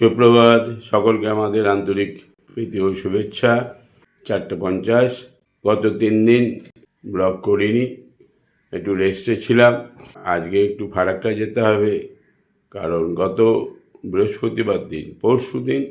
সুপ্রভাত, সকলকে আমাদের আন্তরিক প্রীতি ও শুভেচ্ছা। চারটে পঞ্চাশ, গত তিন দিন ব্লগ করিনি, একটু রেস্টে ছিলাম। আজকে একটু ফারাক্কা যেতে হবে, কারণ গত বৃহস্পতিবার দিন, পরশু দিন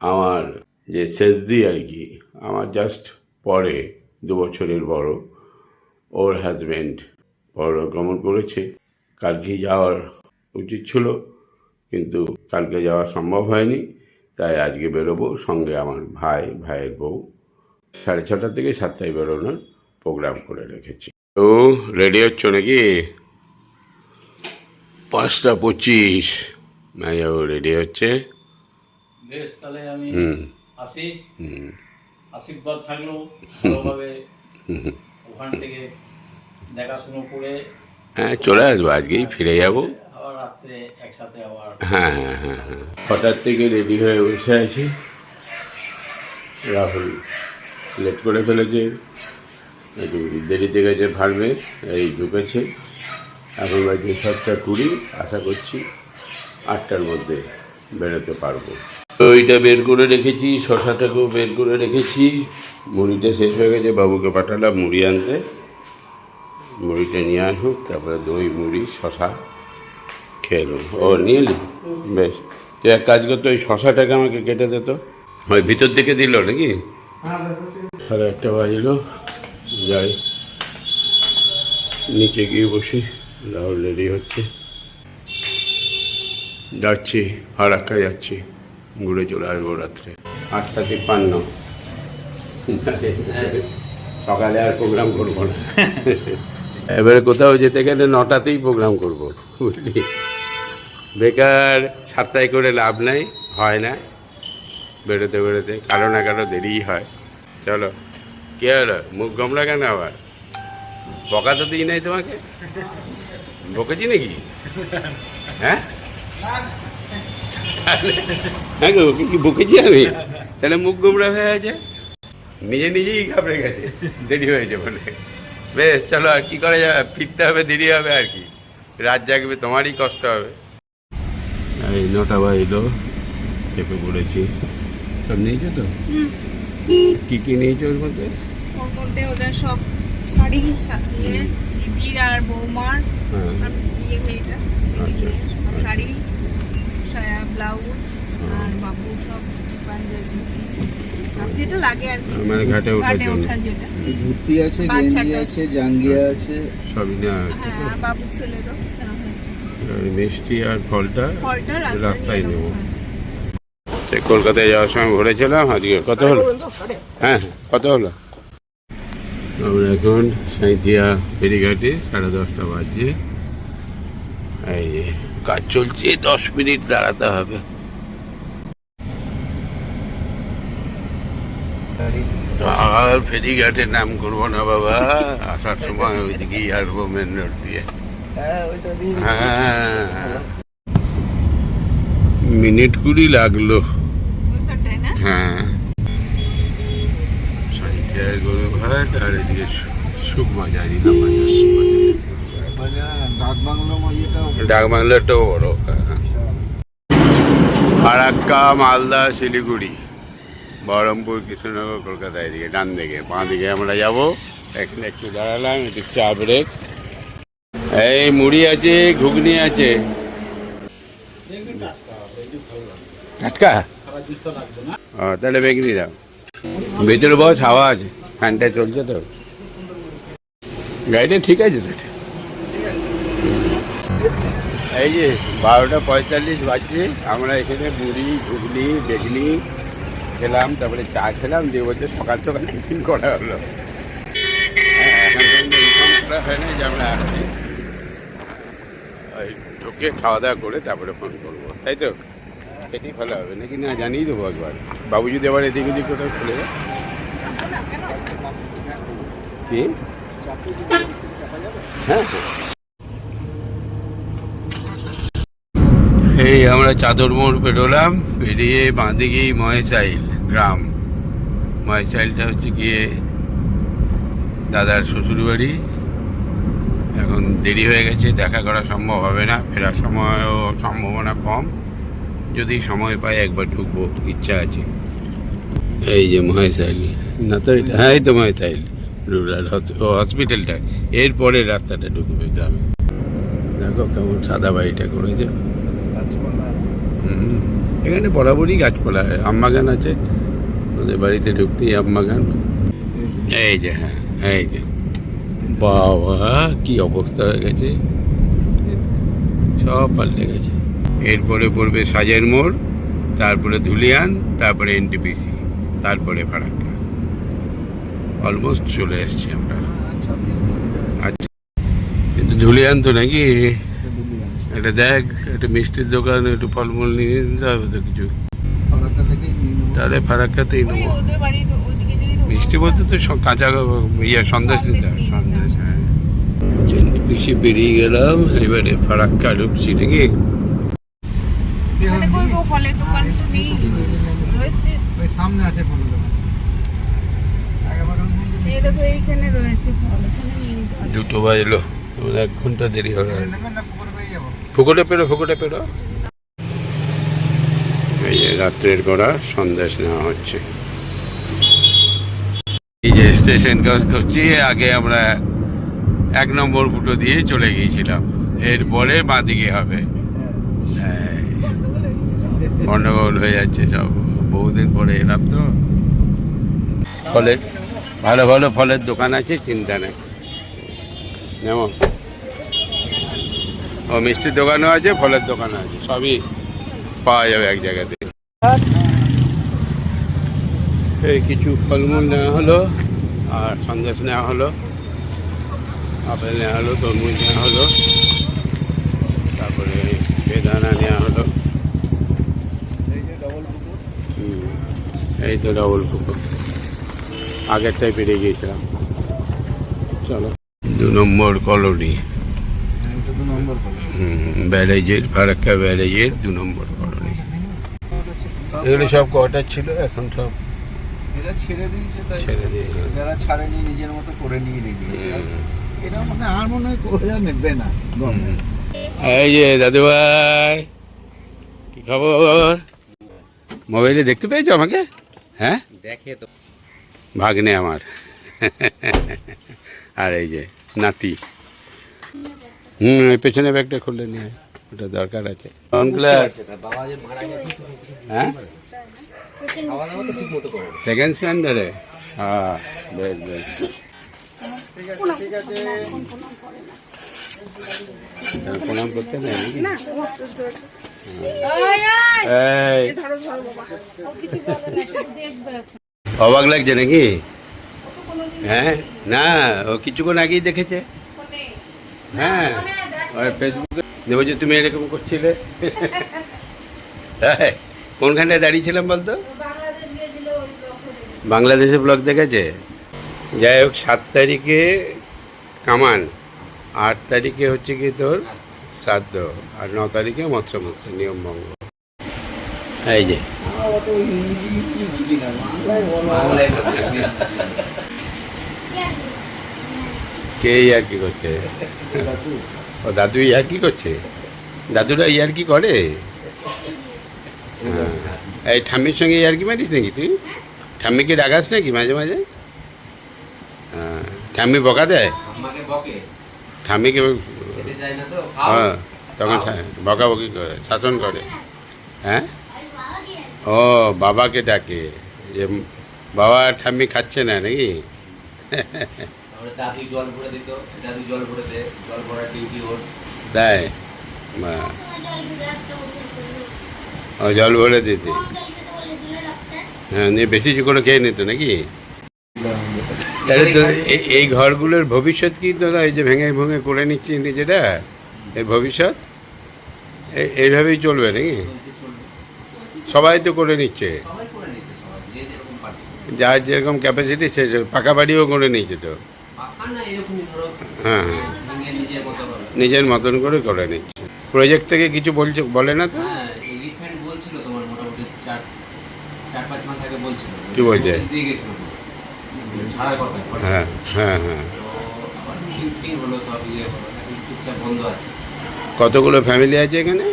আমার যে শেষদি আর কি, আমার জাস্ট পরে দু বছরের বড়, ওর হাজব্যান্ড পরগমন করেছে। কালকেই যাওয়ার উচিত ছিল। কিন্তু কালকে যাওয়া সম্ভব হয়নি তাই আজকে বেরোবো। সঙ্গে আমার ভাই ভাইয়ের বউ। সাড়ে ছটা থেকে সাতটায় বেরোনোর প্রোগ্রাম করে রেখেছি। ও রেডি হচ্ছ নাকি? পাঁচটা পঁচিশ। মাইয়াও রেডি হচ্ছে। বেশ তাহলে আমি হুম। আসি। হুম। আশীর্বাদ থাকল ভালোভাবে। ওখান থেকে দেখাশুনো করে হ্যাঁ চলে আসব। আজকেই ফিরে যাব। হ্যাঁ হ্যাঁ হ্যাঁ হ্যাঁ। হঠাৎ থেকে রেডি হয়ে বসে আছি। রাহুল লেট করে ফেলেছে। একটু দেরিতে গেছে ফার্মে এই ঢুকেছে। এখন বাজে সাতটা কুড়ি, আশা করছি আটটার মধ্যে বেরোতে পারব। ওইটা বের করে রেখেছি, শশাটাকেও বের করে রেখেছি। মুড়িটা শেষ হয়ে গেছে, বাবুকে পাঠালাম মুড়ি আনতে। মুড়িটা নিয়ে আসুক, তারপরে দই, মুড়ি, শশা। খেয়ে নেব। ও নিয়ে এলি? বেশ। তুই এক কাজ করতো ওই শশাটাকে আমাকে কেটে দিত ওই ভিতর দিকে দিল নাকি? সাড়ে একটা বাজলো। যাই। নিচে গিয়ে বসি রাহুল রেডি হচ্ছে। যাচ্ছি ফারাক্কা যাচ্ছি। ঘুরে চলে আসব রাত্রে। আটটা থেকে তিপ্পান্ন। সকালে আর প্রোগ্রাম করব না। এবারে কোথাও যেতে গেলে নটাতেই প্রোগ্রাম করব। বুঝলি? বেকার সাতটায় করে লাভ নাই, হয় না। বেরোতে বেরোতে, কারও না কারও দেরিই হয়। চলো, কে হলো? মুখ গমলা কেন আবার? বকা তো দিই নাই তোমাকে? বকেছি নাকি? হ্যাঁ? কি বকেছি আমি? তাহলে মুখ গোমরা হয়ে আছে নিজে নিজেই ঘাবড়ে গেছে। দেরি হয়েছে বলে। বেশ, চলো আর কি করা যাবে? ফিরতে হবে, দেরি হবে আর কি। রাত জাগবে, তোমারই কষ্ট হবে। এই নটা বাজলো চেপে পড়েছি। সব নিয়েছো তো? কি কি নিয়েছো ওর মধ্যে? ওর মধ্যে ওদের সব শাড়ি ইয়ে দিদির আর বৌমার হ্যাঁ। মেয়েটা আচ্ছা, আচ্ছা। শাড়ি ব্লাউজ আর বাবু সব পাঞ্জাবি যেটা লাগে আর কি। মানে ঘাটে ওঠার জন্য। যেটা ধুতি আছে গেঞ্জি আছে জাঙ্গিয়া আছে? সবই নেওয়া হ্যাঁ বাবু ছেলেরও। মিষ্টি আর ফলটা রাস্তায় নেব। সে কলকাতায় যাওয়ার সময় ঘুরেছিলাম আজকে কত হলো? হ্যাঁ হ্যাঁ, কত হলো? আমরা এখন সাঁইথিয়া ফেরিঘাটে সাড়ে দশটা বাজছে। এই যে কাজ চলছে দশ মিনিট দাঁড়াতে হবে। আর ফেরিঘাটের নাম করব না বাবা আসার সময় ওইদিকেই আসব মেন রোড দিয়ে। হ্যাঁ হ্যাঁ। মিনিট কুড়ি লাগল। হ্যাঁ। আর এদিকে না ডাক বাংলাটাও বড় হ্যাঁ। ফারাক্কা মালদা শিলিগুড়ি বহরমপুর কৃষ্ণনগর কলকাতা এদিকে ডান দিকে বাঁ দিকে আমরা যাব। এখানে একটু দাঁড়ালাম একটু চা ব্রেক এই মুড়ি আছে, ঘুগনি আছে। টাটকা? ও, তাহলে বেগনি দাও। ভেতরে বস, হাওয়া আছে। ফ্যানটা চলছে তো। গাড়িটা ঠিক আছে তো? এই যে বারোটা পঁয়তাল্লিশ বাজছে, আমরা এখানে মুড়ি, ঘুগনি, বেগনি খেলাম, তারপরে চা খেলাম, দিয়ে বলছে সকাল সকাল টিফিন করা হলো। হ্যাঁ এখন করা হয় না যে আমরা আসছি। ঢুকে খাওয়া দাওয়া করে তারপরে ফোন করব। তাই তো? সেটাই ভালো হবে। নাকি না, জানিয়ে দেবো একবার। বাবু যদি আবার এদিক ওদিক কোথাও খুলে হ্যাঁ। এই আমরা চাদর মোড় পেরোলাম পেরিয়ে বাঁদিকেই মহেশাইল গ্রাম। মহেশাইলটা হচ্ছে গিয়ে দাদার শ্বশুরবাড়ি। এখন দেরি হয়ে গেছে দেখা করা সম্ভব হবে না। ফেরার সময়ও সম্ভাবনা কম। যদি সময় পাই একবার ঢুকবো ইচ্ছা আছে। এই যে মহেশাইল। না তো হ্যাঁ এই তো মহেশাইল। রুরাল হসপিটালটা। এরপরে রাস্তাটা ঢুকবে গ্রামে। দেখো কেমন সাদা বাড়িটা করেছে। এখানে বরাবরই গাছপালা। আম বাগান আছে। ওদের বাড়িতে ঢুকতেই আম বাগান এই যে হ্যাঁ এই যে। বাবা কি অবস্থা হয়ে গেছে? সব পাল্টে গেছে। এরপরে পড়বে সাজের মোড় তারপরে ধুলিয়ান তারপরে এনটিপিসি তারপরে ফারাক্কা অলমোস্ট চলে এসছি আমরা। আচ্ছা। কিন্তু ধুলিয়ান তো নাকি? এটা দেখ একটা মিষ্টির দোকান একটু ফলমূল নিয়ে নিতে হবে তো কিছু। তাহলে ফারাক্কাতেই নেব। মিষ্টি বলতে তো সব কাঁচা ইয়ে সন্দেশ নিতে হবে। বেশি বেরিয়ে গেলাম এবারে ফারাক্কা ঢুকছি নাকি এখানে কই গো ফলের দোকান তো নেই রয়েছে। ওই সামনে আছে। দুটো বাজলো এক ঘণ্টা দেরি হলো ফুকটে পেরো ফুকটে পেরো। এই যে রাত্রের করা সন্দেশ নেওয়া হচ্ছে। এই যে স্টেশন ক্রস করছি আগে আমরা এক নম্বর ফুটো দিয়ে চলে গিয়েছিলাম। এরপরে বাঁ দিকে হবে। হ্যাঁ, গন্ডগোল হয়ে যাচ্ছে সব। বহুদিন পরে এলাম তো। ফলের ভালো ভালো ফলের দোকান আছে চিন্তা নেই। যেমন ও মিষ্টির দোকানও আছে ফলের দোকানও আছে। সবই পাওয়া যাবে এক জায়গাতে। এই কিছু ফলমূল নেওয়া হলো আর সন্দেশ নেওয়া হলো। আপেল নেওয়া হলো তরমুজ নেওয়া হলো তারপরে বেদানা নেওয়া হলো। এই তো ডবল পুকুর আগেরটাই পেরিয়ে গিয়েছিলাম। চলো। দু নম্বর কলোনি। ব্যারেজের ফারাক্কা ব্যারেজের দু নম্বর কলোনি। এগুলো সব কোয়ার্টার ছিল? এখন সব ছেড়ে দিয়েছে ছেড়ে দিয়ে যারা ছাড়েনি নিজের মতো করে নিয়ে রেখেছে হুম। মানে আর মনে হয় করে নেবে না এই যে দাদু ভাই কি খবর? মোবাইলে দেখতে পেয়েছ আমাকে? হ্যাঁ? দেখে তো। ভাগ্নে আমার। আর এই যে নাতি। হুম পেছনে ব্যাগটা খুললে নিয়ে ওটা দরকার আছে। হ্যাঁ? সেকেন্ড স্ট্যান্ডার্ডে হ্যাঁ বেশ বেশ। প্রণাম করতে নেই নাকি? ওই, ওই! এই ধরো ধরো বাবা। ও কিছু বলে না অবাক লাগছে নাকি? হ্যাঁ? না ও কিছুক্ষণ আগেই দেখেছে। হ্যাঁ। ফেসবুকে দেবো যে তুমি এরকম করছিলে? হ্যাঁ, কোনখানটায় দাঁড়িয়েছিলাম বলতো? বাংলাদেশে ব্লগ দেখেছে? যাই হোক সাত তারিখে কামান, আট তারিখে হচ্ছে কি তোর শ্রাদ্ধ, আর ন তারিখে মৎস্য মৎস্য, নিয়ম ভঙ্গ। এই যে। কি ইয়ার কি করছে? ও দাদু ইয়ার কি করছে? দাদুরা ইয়ার কি করে? হ্যাঁ। এই ঠাম্মির সঙ্গে ইয়ার কি মারিস নাকি তুই? ঠাম্মিকে ডাকাস নাকি মাঝে মাঝে। ঠাম্মি বকা দেয়? ঠাম্মিকে হ্যাঁ তখন বকাবকি করে শাসন করে। হ্যাঁ? ও বাবাকে ডাকে। যে বাবা ঠাম্মি খাচ্ছে না নাকি? জল ভরে দিতে। হ্যাঁ নিয়ে বেশি করে খেয়ে নিত নাকি? তাহলে তো এই- এই ঘরগুলোর ভবিষ্যৎ কি তোরা এই যে ভেঙে ভেঙে করে নিচ্ছি নিজেরা? এর ভবিষ্যৎ? এই- এইভাবেই চলবে নাকি? সবাই তো করে নিচ্ছে। সবাই করে নিচ্ছে সবাই যে যেরকম পারছে যার যেরকম ক্যাপাসিটি সে পাকা বাড়িও করে নিচ্ছে তো। হ্যাঁ হ্যাঁ। নিজের মতন করে করে নিচ্ছে। প্রজেক্ট থেকে কিছু বলছে বলে না তো? হ্যাঁ কি বলছে? হ্যাঁ হ্যাঁ হ্যাঁ। কতগুলো ফ্যামিলি আছে এখানে?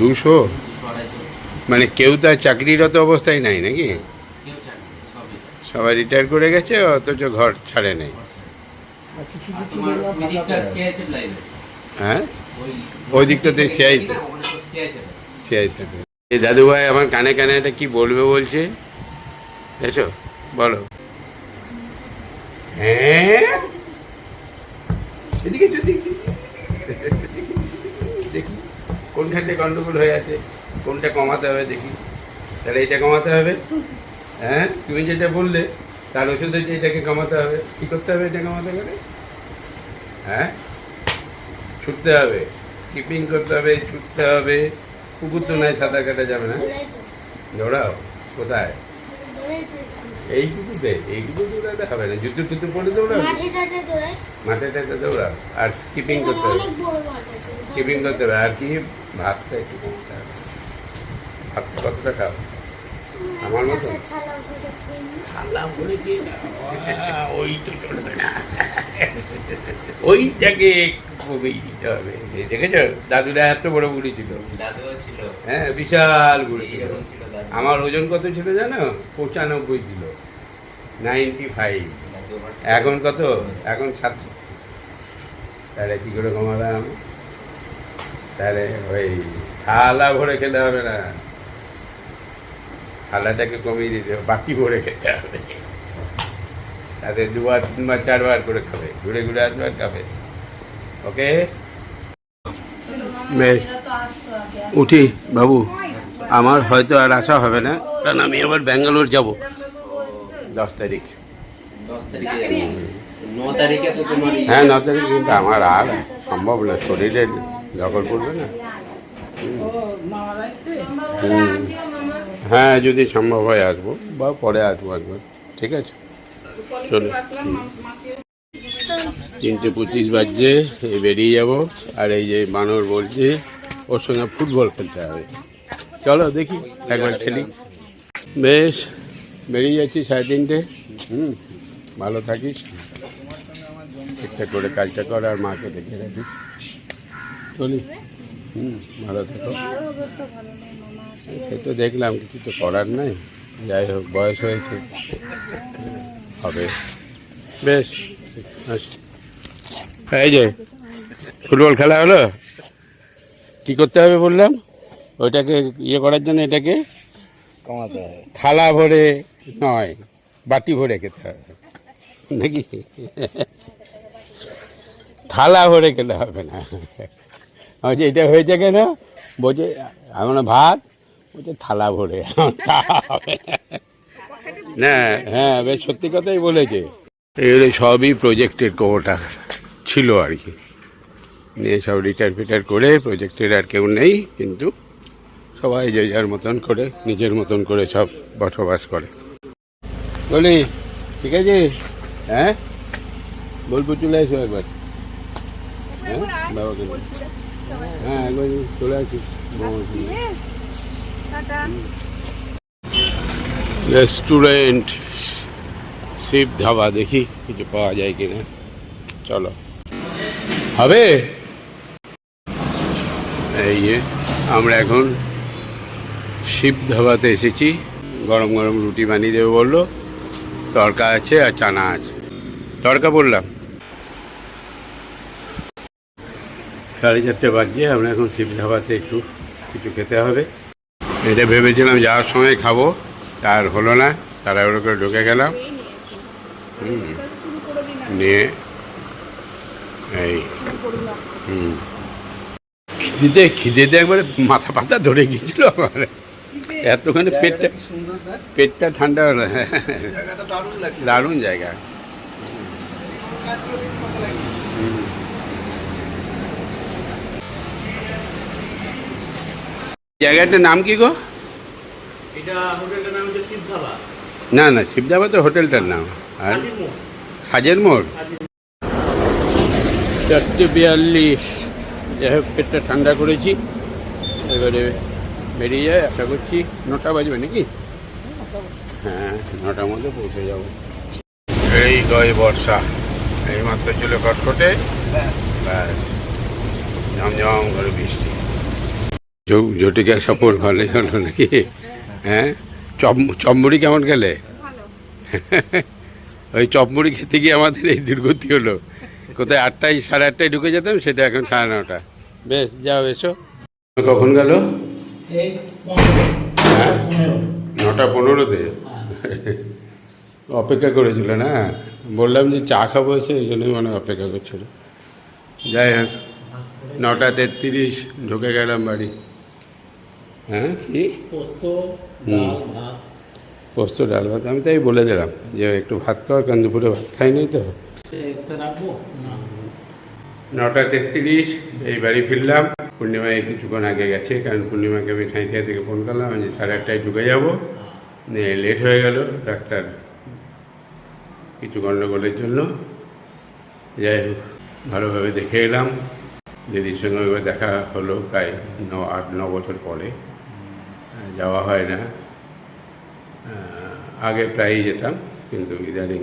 দুশো? মানে কেউ তার চাকরিরত অবস্থায় নাই নাকি? সবাই রিটায়ার করে গেছে, অথচ ঘর ছাড়ে নাই। হ্যাঁ? ওই দিকটাতে সিআই এই দাদু ভাই আমার কানে কানে এটা কি বলবে বলছে? এসো, বলো। হ্যাঁ। দেখি। কোনখানটা গন্ডগোল হয়ে আছে, কোনটা কমাতে হবে দেখি। তাহলে এটা কমাতে হবে? হ্যাঁ? তুমি যেটা বললে, তার ওষুধ হচ্ছে এটাকে কমাতে হবে, কি করতে হবে এটা কমাতে গেলে? হ্যাঁ? ছুটতে হবে, কিপিং করতে হবে, ছুটতে হবে। কুকুর তো নাই সাঁতার কাটা যাবে না। দৌড়াও কোথায়? এই কুকুরতে এই কুকুর দৌড়াতে হবে না। জুতো টুতো পরে দৌড়াও মাঠে টাটে দৌড়াও। আর স্কিপিং করতে হবে। স্কিপিং করতে হবে। আর কি? ভাতটা একটু কমতে হবে। ভাত কতটা খাও? আমার মতো? থালা উঠে খেয়ে নিই। খালা ভরে দিয়ে ওই তো চলবে না ওইটাকে কমেই দিতে হবে দেখেছ? দাদুরা এত বড় বুড়ি ছিল। ছিল। হ্যাঁ বিশাল বুড়ি ছিল। আমার ওজন কত ছিল জানো? পঁচানব্বই ছিল নাইনটি ফাইভ। এখন কত? এখন সাতশো তাহলে কি করে কমালাম তাহলে ওই থালা ভরে খেতে হবে না। থালাটাকে কমিয়ে দিতে হবে বাকি ভরে খেতে হবে। তাতে দুবার তিনবার চারবার করে খাবে। ঘুরে ঘুরে আসবার খাবে। ওকে বেশ উঠি বাবু। আমার হয়তো আর আসা হবে না কারণ আমি আবার ব্যাঙ্গালোর যাব। দশ তারিখ। ইয়ে- হ্যাঁ ন তারিখ কিন্তু আমার আর সম্ভব না শরীরের দখল করবে না। হ্যাঁ যদি সম্ভব হয় আসব বা পরে আসব একবার ঠিক আছে? চলো। তিনটে পঁচিশ বাজছে, এই বেরিয়ে যাব। আর এই যে বানর বলছে, ওর সঙ্গে ফুটবল খেলতে হবে। চলো দেখি, একবার খেলি। বেশ, বেরিয়ে যাচ্ছি সাড়ে তিনটে। হুম, ভালো থাকিস। ঠিকঠাক করে কাজটা কর, আর মাকে দেখে রাখিস চলি। হুম, ভালো থাকো। সে তো দেখলাম, কিছু তো করার নাই। যাই হোক, বয়স হয়েছে। হবে। বেশ। এই যে ফুটবল খেলা হলো? কি করতে হবে বললাম? ওইটাকে ইয়ে করার জন্য এটাকে? কমাতে হবে। থালা ভরে নয় বাটি ভরে খেতে হবে। নাকি? থালা ভরে খেতে হবে না। আমার যে এটা হয়েছে কেন? বলছে আমার ভাত বলছে থালা ভরে। না হ্যাঁ বেশ সত্যি কথাই বলেছে। এগুলো সবই প্রজেক্টের কোটা ছিল আর কি। নিয়ে সব রিটায়ার ফিটার করে প্রজেক্টের আর কেউ নেই কিন্তু সবাই যে যার মতন করে নিজের মতন করে সব বসবাস করে। বলি ঠিক আছে? হ্যাঁ? বোলপুর চলে এসো একবার। হ্যাঁ? বাবাকে হ্যাঁ একবার চলে আসিস রেস্টুরেন্ট। শিব ধাবা দেখি কিছু পাওয়া যায় কিনা। চলো। হবে? এই যে, আমরা এখন শিব ধাবাতে এসেছি। গরম গরম রুটি বানিয়ে দেবে বলল। তড়কা আছে আর চানা আছে। তড়কা বললাম। সাড়ে চারটে বাজছে আমরা এখন শিব ধাবাতে একটু কিছু খেতে হবে। এটা ভেবেছিলাম যাওয়ার সময় খাব তার হলো না, তাড়াহুড়ো করে ঢুকে গেলাম। নিয়ে এই হুম। খিদেতে খিদেতে একবারে মাথা পাতা ধরে গিয়েছিল আমার। এতখানি পেটটা পেটটা ঠান্ডা হলো। দারুণ জায়গা। জায়গাটার নাম কি গো? এটা হোটেলটার নাম হচ্ছে সিদ্ধাবা না না শিবদাবা তো হোটেলটার নাম। আর সাজের মোড়? চারটে বিয়াল্লিশ। যাই হোক পেটটা ঠান্ডা করেছি। এবারে বেরিয়ে যায় আশা করছি নটা বাজবে নাকি? হ্যাঁ নটার মধ্যে পৌঁছে যাব। এই গয় বর্ষা। এই মাত্র ছিল কটকটে। ব্যাস ঝমঝম করে বৃষ্টি। জটিকা সফর ভালোই হলো নাকি? হ্যাঁ? চপমুড়ি কেমন গেলে? ওই চপমুড়ি খেতে গিয়ে আমাদের এই দুর্গতি হলো। কোথায় আটটায় সাড়ে আটটায় ঢুকে যেতাম সেটা এখন সাড়ে নটা। বেশ যাও এসো। কখন গেল? হ্যাঁ নটা পনেরোতে? অপেক্ষা করেছিল না? বললাম যে চা খাব এসে এই জন্যই মনে হয় অপেক্ষা করছিল। যাই হোক নটা তেত্রিশ ঢুকে গেলাম বাড়ি। হ্যাঁ কি? পোস্ত হুম। ডাল ভাত। পোস্ত, ডাল ভাত, আমি তাই বলে দিলাম যে একটু ভাত খাওয়া কারণ দুপুরে ভাত খাইনি তো। নটা তেত্রিশ, এই বাড়ি ফিরলাম। পূর্ণিমায় কিছুক্ষণ আগে গেছে, কারণ পূর্ণিমাকে আমি সাঁইথিয়া থেকে ফোন করলাম যে সাড়ে আটটায় ঢুকে যাব। লেট হয়ে গেল ডাক্তার কিছু গণ্ডগোলের জন্য। যাই হোক, ভালোভাবে দেখে এলাম। দিদির সঙ্গে দেখা হলো প্রায় ন, আট, ন বছর পরে। যাওয়া হয় না। আগে প্রায়ই যেতাম কিন্তু ইদানিং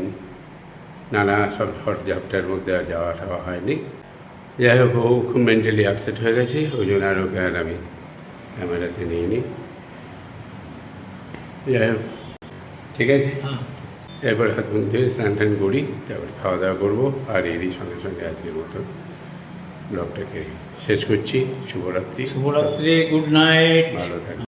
নানা সব ঝড় ঝাপটার মধ্যে আর যাওয়া টাওয়া হয়নি। যাই হোক ও খুব মেন্টালি আপসেট হয়ে গেছে ওই জন্য আর ওকে আর আমি ক্যামেরাতে নিয়ে নিই যাই হোক ঠিক আছে? হ্যাঁ। এরপর হাত মুখ ধুয়ে স্নান টান করি তারপর খাওয়া দাওয়া করব আর এরই সঙ্গে সঙ্গে আজকের মতো ব্লগটাকে শেষ করছি। শুভরাত্রি। শুভরাত্রি গুড নাইট ভালো থাকবে